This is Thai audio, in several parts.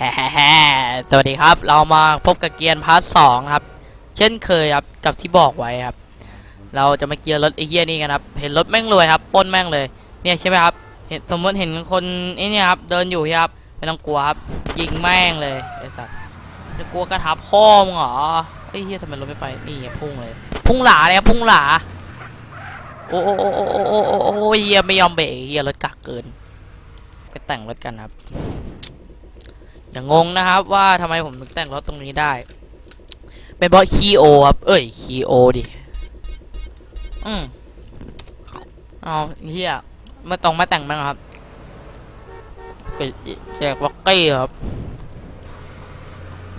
สวัสดีครับ เรามาพบกับเกียร์พาร์ทสองครับ เช่นเคยครับ กับที่บอกไว้ครับ เราจะมาเกียร์รถไอ้เฮียนี่กันครับ เห็นรถแม่งรวยครับป้นแม่งเลย เนี่ยใช่ไหมครับ เห็นสมมติเห็นคนไอ้นี่ครับ เดินอยู่ครับ ไม่ต้องกลัวครับ ยิงแม่งเลยไอ้สัสจะกลัวกระทับพ่อมึงเหรอไอ้เฮียทำไมรถไม่ไป นี่พุ่งเลย พุ่งหลาเลยครับ พุ่งหลา โอ้โอ้โอ้โอ้โอ้โอ้เฮียไม่ยอมเบรกเฮียรถกักเกิน ไปแต่งรถกันครับ อย่างงงนะครับว่าทำไมผมถึงแต่งรถตรงนี้ได้ เป็นเพราะคีโอครับ เอ้ยคีโอดิอืมเอาเฮียไม่ตรงไม่แต่งบ้งครับก็แจกวอกกี้ครับ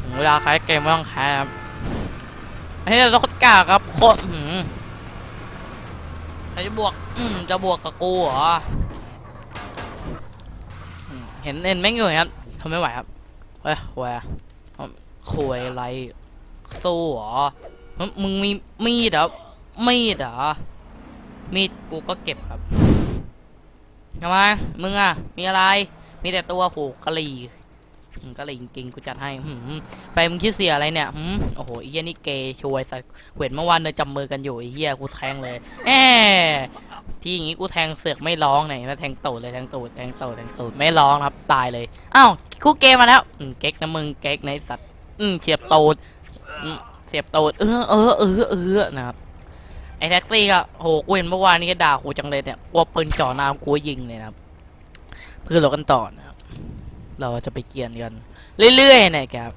ถึงเวลาขายเกมไม่ต้องขายครับเฮ้ยรถกาครับโคตรหืมใครจะบวกจะบวกกับกูเหรอเห็นเห็นแม่งอยู่ครับทำไม่ไหวครับ เฮ้ยควยควยอะไรสู้เหรอ มึงมีมีดเหรอมีดเหรอมีดกูก็เก็บครับทำไมมึงอะ มีอะไร มีแต่ตัวผูกกะหรี่กะหรี่จริงกูจัดให้หืมแฟนมึงคิดเสียอะไรเนี่ยโอ้โหไอ้เหี้ยนี่เกย์ช่วยสัตว์เวทเมื่อวานเดินจับมือกันอยู่ไอ้เหี้ยกูแทงเลยแอ ที่อย่างงี้กูแทงเสือกไม่ร้องไหนมาแทงตูดเลยแทงตูดแทงตูดแทงตูดไม่ร้องครับตายเลยอ้าวกูเกมมาแล้วอืมเก๊กนะมึงเก๊กในสัตว์อืมเสียบตูดอืมเสียบตูดเออเออเออเออนะครับไอ้แท็กซี่ก็โหกูเห็นเมื่อวานนี้ก็ด่ากูจังเลยเนี่ยกลัวปืนจ่อน้ำกูยิงเลยนะครับเพื่อเรากันต่อนะครับเราจะไปเกียนกันเรื่อยๆนะครับ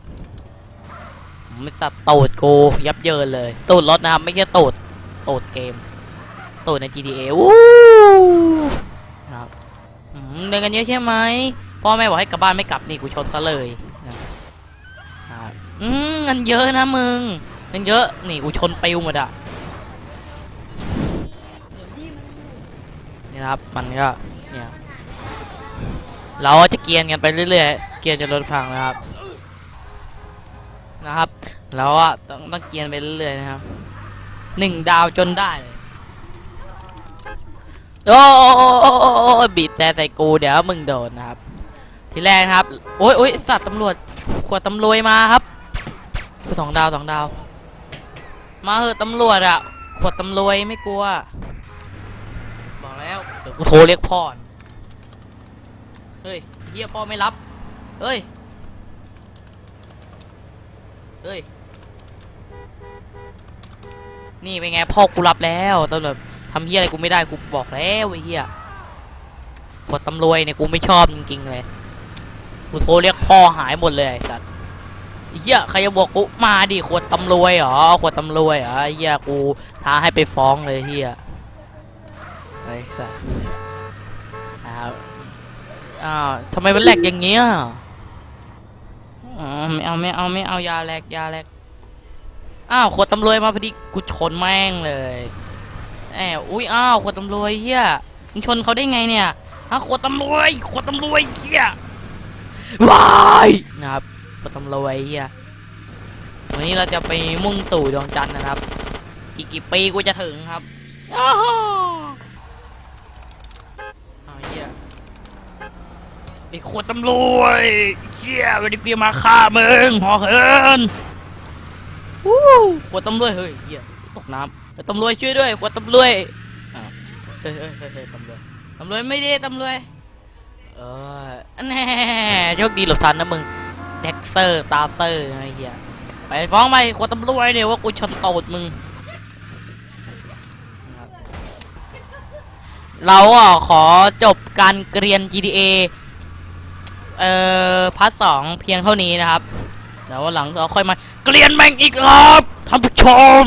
ไม่สัตว์ตูดกูยับเยินเลยตูดรถนะครับ ไม่ใช่ตูดตูดเกม ตูดใน GTA วู้นะครับอืมเดินกันเยอะใช่ไหมพ่อแม่บอกให้กลับบ้านไม่กลับนี่กูชนซะเลยนะครับอืมเงินเยอะนะมึงเงินเยอะนี่กูชนปิวหมดอะนี่นะครับมันก็เนี่ยเราจะเกียนกันไปเรื่อยๆ เกียนจนรถพังนะครับนะครับเราอะต้องต้องเกียนไปเรื่อยๆนะครับหนึ่งดาวจนได้เลย โอ้บีบแต่ใส่กูเดี๋ยวมึงโดนนะครับ ทีแรกครับโอ้ยโอ้ยสัตว์ตำรวจขวดตำรวจมาครับสองดาวสองดาว มาเหอะตำรวจอะขวดตำรวจไม่กลัว บอกแล้วเดี๋ยวกูโทรเรียกพ่อเฮ้ยเฮียพ่อไม่รับเฮ้ยเฮ้ยนี่เป็นไงพ่อกูรับแล้วตำรวจ ทำเฮียอะไรกูไม่ได้กูบอกแล้วไอ้เฮียขวดตำรวจเนี่ยกูไม่ชอบจริงๆเลย กูโทรเรียกพ่อหายหมดเลยไอ้สัตว์เฮียใครจะบอกกูมาดิขวดตำรวจเหรอขวดตำรวจเหรอเฮียกูท้าให้ไปฟ้องเลยเฮียไอ้สัตว์อ้าวอ้าวทำไมมันแหลกอย่างเงี้ยอ๋อไม่เอาไม่เอาไม่เอายาแหลกยาแหลกอ้าวขวดตำรวจมาพอดีกูชนแม่งเลย แอบอุ้ยอ้าวขวดตำรวจเฮียมึงชนเขาได้ไงเนี่ยฮะขวดตำรวจขวดตำรวจเฮียวายนะครับขวดตำรวจเฮียวันนี้เราจะไปมุ่งสู่ดวงจันทร์นะครับ อีกกี่ปีกูจะถึงครับอ้าวเฮียไอ้ขวดตำรวจเฮียวันนี้เปียมาฆ่ามึงหอเหินวู้ขวดตำรวจเฮ้ยเฮีย ตกน้ำตำรวจช่วยด้วยกว่าตำรวจอ้าวเฮ้ยเฮ้ยเฮ้ยเฮ้ยตำรวจตำรวจไม่ดีตำรวจเอออันแน่โชคดีหลบทันนะมึงเด็กเซอร์ตาเซอร์ไอ้เหี้ยไปฟ้องไปกว่าตำรวจเนี่ยว่ากูชนตูดมึงเราอะขอจบการเกรียน GTA เอ่อพาร์ทสองเพียงเท่านี้นะครับเดี๋ยววันหลังเราค่อยมาเกรียนแม่งอีกรอบท่านผู้ชม